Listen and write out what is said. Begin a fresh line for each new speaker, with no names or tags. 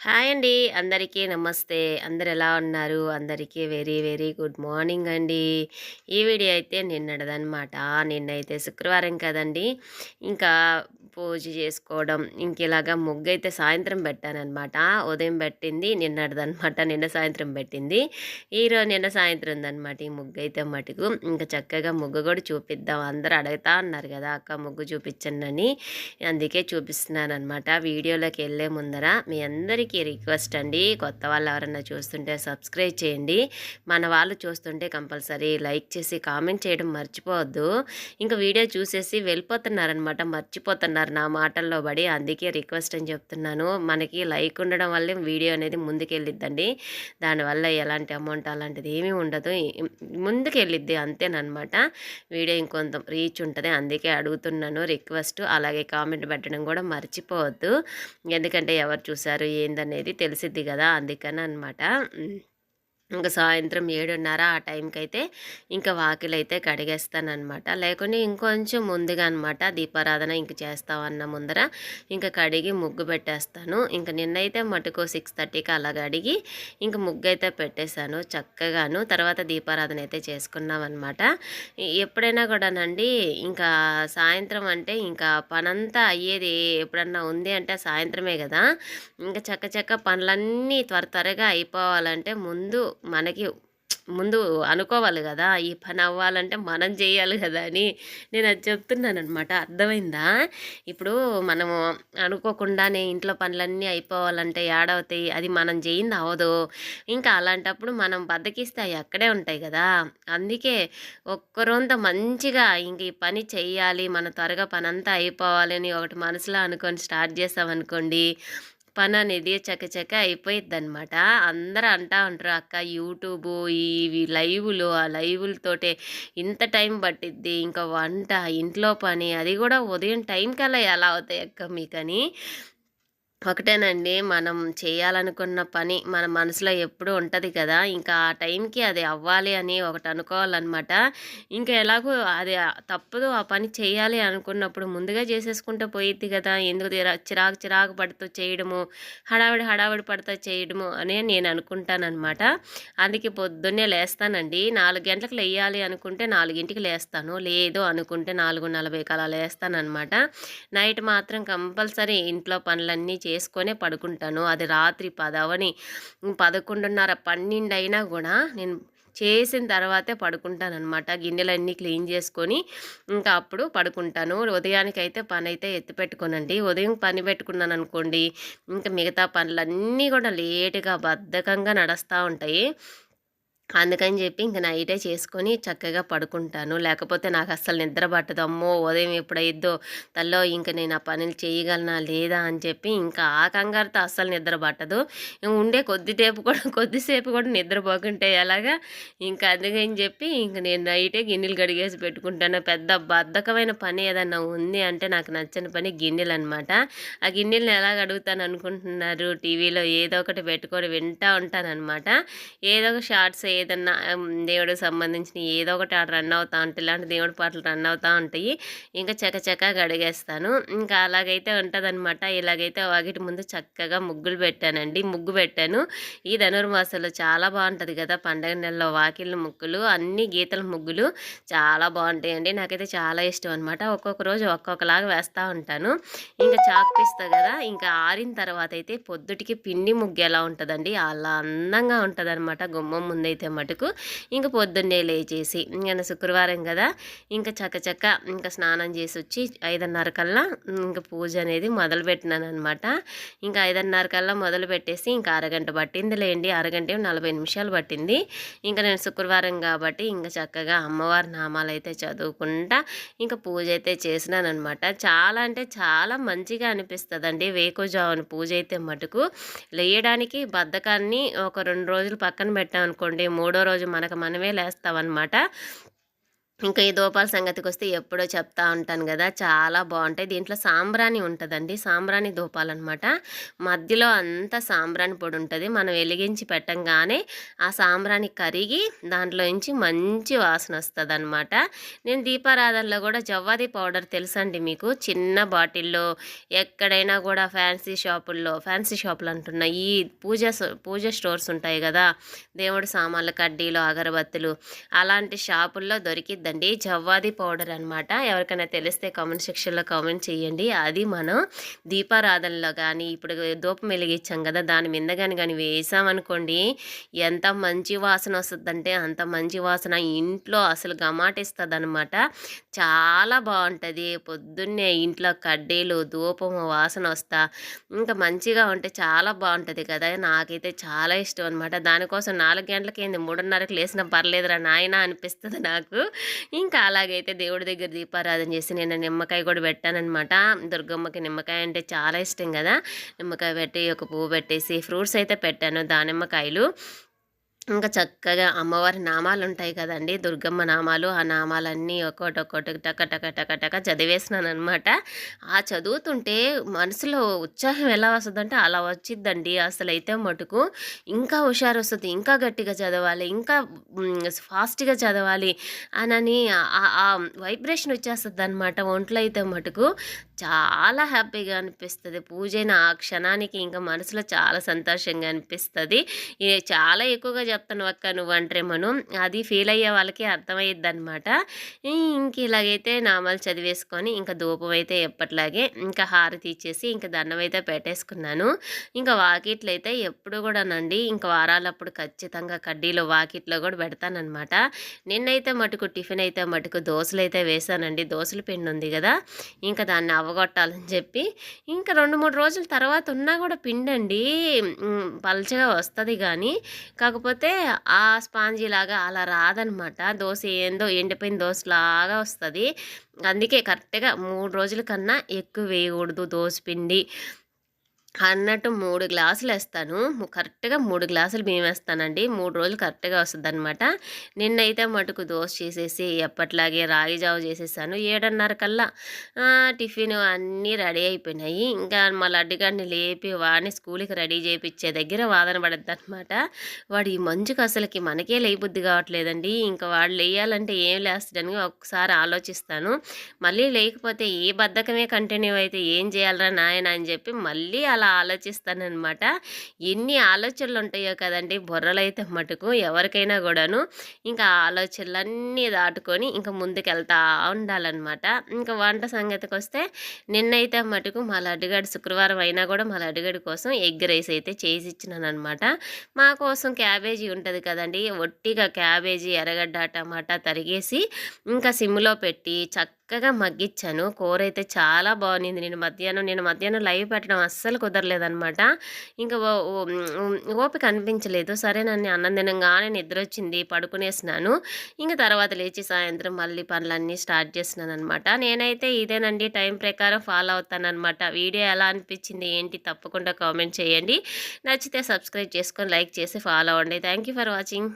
Hi అండి. అందరికీ నమస్తే. అందరు ఎలా ఉన్నారు? అందరికీ వెరీ వెరీ గుడ్ మార్నింగ్ అండి. ఈ వీడియో అయితే నిన్నటిదనమాట నిన్నైతే శుక్రవారం కదండి. ఇంకా పూజ చేసుకోవడం ఇంక ఇలాగా ముగ్గు అయితే సాయంత్రం పెట్టానమాట ఉదయం పెట్టింది నిన్నటిదనమాట నిన్న సాయంత్రం పెట్టింది. ఈరోజు నిన్న సాయంత్రం అనమాట ఈ ముగ్గు అయితే మటుకు. ఇంకా చక్కగా ముగ్గు కూడా చూపిద్దాం. అందరూ అడుగుతా ఉన్నారు కదా అక్క ముగ్గు చూపించండి అందుకే చూపిస్తున్నాను అనమాట వీడియోలోకి వెళ్ళే ముందర మీ అందరికీ రిక్వెస్ట్ అండి. కొత్త వాళ్ళు ఎవరన్నా చూస్తుంటే సబ్స్క్రైబ్ చేయండి. మన వాళ్ళు చూస్తుంటే కంపల్సరీ లైక్ చేసి కామెంట్ చేయడం మర్చిపోవద్దు. ఇంకా వీడియో చూసేసి వెళ్ళిపోతున్నారనమాట మర్చిపోతున్నారు. నా మాటల్లో పడి అందుకే రిక్వెస్ట్ అని చెప్తున్నాను. మనకి లైక్ ఉండడం వల్లే వీడియో అనేది ముందుకెళ్ళిద్దండి. దానివల్ల ఎలాంటి అమౌంట్ అలాంటిది ఏమీ ఉండదు. ముందుకెళ్ళిద్ది అంతేనమాట వీడియో ఇంకొంత రీచ్ ఉంటుంది. అందుకే అడుగుతున్నాను రిక్వెస్ట్. అలాగే కామెంట్ పెట్టడం కూడా మర్చిపోవద్దు. ఎందుకంటే ఎవరు చూసారు ఏందనేది తెలిసిద్ది కదా అందుకని అనమాట ఇంకా సాయంత్రం ఏడున్నర ఆ టైంకి అయితే ఇంకా వాకిలైతే కడిగేస్తానమాట లేకుంటే ఇంకొంచెం ముందుగా అనమాట దీపారాధన ఇంక చేస్తామన్న ముందర ఇంకా కడిగి ముగ్గు పెట్టేస్తాను. ఇంకా నిన్నైతే మటుకు సిక్స్ థర్టీకి అలా కడిగి ఇంక ముగ్గు అయితే పెట్టేశాను చక్కగాను. తర్వాత దీపారాధన అయితే చేసుకున్నామన్నమాట ఎప్పుడైనా కూడానండి ఇంకా సాయంత్రం అంటే ఇంకా పనంతా అయ్యేది ఎప్పుడన్నా ఉంది అంటే సాయంత్రమే కదా. ఇంకా చక్క చక్క పనులన్నీ త్వర త్వరగా అయిపోవాలంటే ముందు మనకి ముందు అనుకోవాలి కదా ఈ పని అవ్వాలంటే మనం చేయాలి కదా అని నేను అది చెప్తున్నాను అనమాట అర్థమైందా? ఇప్పుడు మనము అనుకోకుండానే ఇంట్లో పనులన్నీ అయిపోవాలంటే ఏడవుతాయి అది మనం చేయింది అవ్వదు. ఇంకా అలాంటప్పుడు మనం బద్దకిస్తే అవి అక్కడే ఉంటాయి కదా. అందుకే ఒక్కరోంత మంచిగా ఇంక ఈ పని చేయాలి మన త్వరగా పని అంతా అయిపోవాలని ఒకటి మనసులో అనుకొని స్టార్ట్ చేసామనుకోండి పని అనేది చకచక అయిపోయిద్ది అనమాట అందరూ అంటా ఉంటారు అక్క యూట్యూబ్ ఇవి లైవ్లు ఆ లైవ్లతోటే ఇంత టైం పట్టిద్ది ఇంకా వంట ఇంట్లో పని అది కూడా ఉదయం టైం కల్లా ఎలా అవుతాయి అక్క మీకని? ఒకటేనండి. మనం చేయాలనుకున్న పని మన మనసులో ఎప్పుడు ఉంటుంది కదా. ఇంకా ఆ టైంకి అది అవ్వాలి అని ఒకటి అనుకోవాలన్నమాట. ఇంకా ఎలాగో అది తప్పదు ఆ పని చేయాలి అనుకున్నప్పుడు ముందుగా చేసేసుకుంటూ పోయిద్ది కదా. ఎందుకు చిరాకు చిరాకు పడుతూ చేయడము హడావిడి హడావిడి పడుతూ చేయడము అని నేను అనుకుంటానమాట అందుకే పొద్దున్నే లేస్తానండి. నాలుగు గంటలకు లేయాలి అనుకుంటే నాలుగింటికి లేస్తాను. లేదు అనుకుంటే నాలుగు నలభైకి అలా లేస్తానమాట నైట్ మాత్రం కంపల్సరీ ఇంట్లో పనులన్నీ చేసుకొనే పడుకుంటాను. అది రాత్రి పదవని పదకొండున్నర పన్నెండు అయినా కూడా నేను చేసిన తర్వాతే పడుకుంటానమాట గిన్నెలన్నీ క్లీన్ చేసుకొని ఇంకా అప్పుడు పడుకుంటాను. ఉదయానికైతే పని అయితే ఎత్తి పెట్టుకోనండి. ఉదయం పని పెట్టుకున్నాను అనుకోండి ఇంకా మిగతా పనులన్నీ కూడా లేటుగా బద్ధకంగా నడుస్తూ ఉంటాయి. అందుకని చెప్పి ఇంక నైటే చేసుకొని చక్కగా పడుకుంటాను. లేకపోతే నాకు అస్సలు నిద్ర పట్టదు. అమ్మో! ఉదయం ఎప్పుడైద్దో? తల్లో ఇంక నేను ఆ పనులు చేయగలనా లేదా అని చెప్పి ఇంకా ఆ కంగారుతో అస్సలు నిద్ర పట్టదు. ఉండే కొద్దిసేపు కూడా కొద్దిసేపు కూడా నిద్రపోకుంటే ఎలాగా? ఇంకా అందుకని చెప్పి ఇంక నేను నైటే గిన్నెలు కడిగేసి పెట్టుకుంటాను. పెద్ద బద్ధకమైన పని ఏదన్నా ఉంది అంటే నాకు నచ్చని పని గిన్నెలు అనమాట ఆ గిన్నెలను ఎలా కడుగుతాను అనుకుంటున్నారు? టీవీలో ఏదో ఒకటి పెట్టుకొని వింటూ ఉంటాను అనమాట ఏదో ఒక షార్ట్స్ ఏదన్నా దేవుడికి సంబంధించిన ఏదో ఒకటి ఆడ రన్ అవుతా ఉంటాయి ఇలాంటి దేవుడి పాటలు రన్ అవుతూ ఉంటాయి ఇంకా చకచక గడిగేస్తాను ఇంకా అలాగైతే ఉంటుందన్నమాట. ఇలాగైతే వాకిటి ముందు చక్కగా ముగ్గులు పెట్టానండి. ముగ్గు పెట్టాను. ఈ ధనుర్మాసంలో చాలా బాగుంటుంది కదా పండగ నెలలో వాకిళ్ళ ముగ్గులు అన్ని గీతల ముగ్గులు చాలా బాగుంటాయండి. నాకైతే చాలా ఇష్టం అనమాట ఒక్కొక్క రోజు ఒక్కొక్కలాగా వేస్తూ ఉంటాను. ఇంకా చాక్పిస్తా కదా ఇంకా ఆరిన తర్వాత అయితే పొద్దుటికి పిండి ముగ్గు ఎలా ఉంటుందండి? అలా అందంగా ఉంటుంది అనమాట గుమ్మం ముందైతే అయితే మటుకు ఇంకా పొద్దున్నే లేచేసి ఇంకా శుక్రవారం కదా ఇంకా చక్కచక్క ఇంకా స్నానం చేసి వచ్చి ఐదున్నర కల్లా ఇంకా పూజ అనేది మొదలు పెట్టినాను అనమాట ఇంకా ఐదున్నర కల్లా మొదలు పెట్టేసి ఇంకా అరగంట పట్టింది లేండి అరగంట నలభై నిమిషాలు పట్టింది. ఇంకా నేను శుక్రవారం కాబట్టి ఇంకా చక్కగా అమ్మవారి నామాలు అయితే చదువుకుంటా ఇంకా పూజ అయితే చేసినాను అనమాట చాలా అంటే చాలా మంచిగా అనిపిస్తుందండి వేకుజామున పూజ అయితే మటుకు. లేయడానికి బద్ధకాన్ని ఒక రెండు రోజులు పక్కన పెట్టాం అనుకోండి మూడో రోజు మనకు మనమే లేస్తామన్నమాట ఇంకా ఈ దూపాల సంగతికి వస్తే ఎప్పుడో చెప్తా ఉంటాను కదా చాలా బాగుంటాయి దీంట్లో సాంబ్రాణి ఉంటుందండి. సాంబ్రాణి దూపాలన్నమాట మధ్యలో అంతా సాంబ్రాణి పొడి ఉంటుంది. మనం వెలిగించి పెట్టంగానే ఆ సాంబ్రాణి కరిగి దాంట్లో నుంచి మంచి వాసన వస్తుంది అనమాట నేను దీపారాధనలో కూడా జవ్వాది పౌడర్ తెలుసండి మీకు? చిన్న బాటిల్లో ఎక్కడైనా కూడా ఫ్యాన్సీ షాపుల్లో ఫ్యాన్సీ షాపులు అంటున్నా ఈ పూజ పూజ స్టోర్స్ ఉంటాయి కదా దేవుడి సామాన్లు కడ్డీలు అగరబత్తులు అలాంటి షాపుల్లో దొరికి వద్దండి జవ్వాది పౌడర్ అనమాట ఎవరికైనా తెలిస్తే కామెంట్ సెక్షన్లో కామెంట్ చేయండి. అది మనం దీపారాధనలో కానీ ఇప్పుడు దూపం వెలిగించాం కదా దాని మీద కానీ కానీ వేసామనుకోండి ఎంత మంచి వాసన వస్తుందంటే అంత మంచి వాసన ఇంట్లో అసలు గమాటిస్తుంది అనమాట చాలా బాగుంటుంది. పొద్దున్నే ఇంట్లో కడ్డీలు ధూపము వాసన వస్తా ఇంకా మంచిగా ఉంటే చాలా బాగుంటుంది కదా. నాకైతే చాలా ఇష్టం అనమాట దానికోసం నాలుగు గంటలకి ఏంది మూడున్నరకు లేసినా పర్లేదురా నాయన అనిపిస్తుంది నాకు. ఇంకా అలాగైతే దేవుడి దగ్గర దీపారాధన చేసి నేను నిమ్మకాయ కూడా పెట్టానమాట దుర్గమ్మకి నిమ్మకాయ అంటే చాలా ఇష్టం కదా. నిమ్మకాయ పెట్టి ఒక పువ్వు పెట్టేసి ఫ్రూట్స్ అయితే పెట్టాను దానిమ్మకాయలు. ఇంకా చక్కగా అమ్మవారి నామాలు ఉంటాయి కదండి. దుర్గమ్మ నామాలు ఆ నామాలన్నీ ఒక్కోటి ఒక్కోటి టక టక టక టక చదివేసినాను అనమాట ఆ చదువుతుంటే మనసులో ఉత్సాహం ఎలా వస్తుందంటే అలా వచ్చిద్దండి అసలు అయితే మటుకు. ఇంకా హుషారు వస్తుంది ఇంకా గట్టిగా చదవాలి ఇంకా ఫాస్ట్గా చదవాలి అనని ఆ వైబ్రేషన్ వచ్చేస్తుంది అనమాట ఒంట్లో అయితే మటుకు. చాలా హ్యాపీగా అనిపిస్తుంది. పూజైన ఆ క్షణానికి ఇంకా మనసులో చాలా సంతోషంగా అనిపిస్తుంది. చాలా ఎక్కువగా చెప్తాను అక్క నువ్వు అంటేమను అది ఫీల్ అయ్యే వాళ్ళకి అర్థమయ్యిద్ది అనమాట ఇంక ఇలాగైతే నామాలు చదివేసుకొని ఇంకా ధూపం అయితే ఎప్పట్లాగే ఇంకా హారతి ఇచ్చేసి ఇంకా దండం అయితే పెట్టేసుకున్నాను. ఇంకా వాకిట్లు అయితే ఎప్పుడు కూడానండి ఇంకా వారాలప్పుడు ఖచ్చితంగా కడ్డీలో వాకిట్లో కూడా పెడతానమాట నిన్నైతే మటుకు టిఫిన్ అయితే మటుకు దోశలు అయితే వేసానండి. దోశల పిండి ఉంది కదా. ఇంకా దాన్ని అవ్వగొట్టాలని చెప్పి ఇంకా రెండు మూడు రోజుల తర్వాత ఉన్నా కూడా పిండండి పలచగా వస్తుంది కానీ కాకపోతే ఆ స్పాంజీ లాగా అలా రాదనమాట. దోశ ఏందో ఎండిపోయిన దోశలాగా వస్తుంది. అందుకే కరెక్ట్గా మూడు రోజుల కన్నా ఎక్కువ వేయకూడదు దోశ పిండి. అన్నట్టు మూడు గ్లాసులు వేస్తాను. కరెక్ట్గా మూడు గ్లాసులు బియ్యం వేస్తానండి. మూడు రోజులు కరెక్ట్గా వస్తుంది అనమాట నిన్నైతే మటుకు దోశ చేసేసి ఎప్పట్లాగే రాగి జావ చేసేసాను. ఏడున్నర కల్లా టిఫిన్ అన్నీ రెడీ అయిపోయినాయి. ఇంకా మా లడ్డుగాడిని లేపి వాడిని స్కూల్కి రెడీ చేయించే దగ్గర వాదన పడద్దు అనమాట వాడు ఈ మంచుకు అసలుకి మనకే లేబుద్ది కావట్లేదండి. ఇంకా వాడు లేయాలంటే ఏం లేస్తాడని ఒకసారి ఆలోచిస్తాను. మళ్ళీ లేకపోతే ఏ బద్ధకమే కంటిన్యూ అయితే ఏం చేయాలరా నాయన అని చెప్పి మళ్ళీ అలా అలా ఆలోచిస్తానమాట ఎన్ని ఆలోచనలు ఉంటాయో కదండి బుర్రలైతే మటుకు ఎవరికైనా కూడాను ఇంకా ఆలోచనలన్నీ దాటుకొని ఇంకా ముందుకు వెళ్తా ఉండాలన్నమాట ఇంకా వంట సంగతికి వస్తే నిన్నైతే మటుకు మా లడ్డుగడి శుక్రవారం అయినా కూడా మా లడ్డుగడి కోసం ఎగ్ రైస్ అయితే చేసి ఇచ్చినాను అనమాట మా కోసం క్యాబేజీ ఉంటుంది కదండి ఒట్టిగా క్యాబేజీ ఎర్రగడ్డ టమాటా తరిగేసి ఇంకా సిమ్లో పెట్టి చక్క చక్కగా మగ్గించాను కూర అయితే చాలా బాగుంది నేను మధ్యాహ్నం నేను మధ్యాహ్నం లైవ్ పెట్టడం అస్సలు కుదరలేదనమాట. ఇంకా ఓపిక అనిపించలేదు. సరే నన్ను అన్నం తినంగానే నిద్ర వచ్చింది పడుకునేసినాను. ఇంకా తర్వాత లేచి సాయంత్రం మళ్ళీ పనులన్నీ స్టార్ట్ చేసినాను అనమాట నేనైతే ఇదేనండి టైం ప్రకారం ఫాలో అవుతానమాట వీడియో ఎలా అనిపించింది ఏంటి తప్పకుండా కామెంట్ చేయండి. నచ్చితే సబ్స్క్రైబ్ చేసుకొని లైక్ చేసి ఫాలో అవ్వండి. Thank for watching.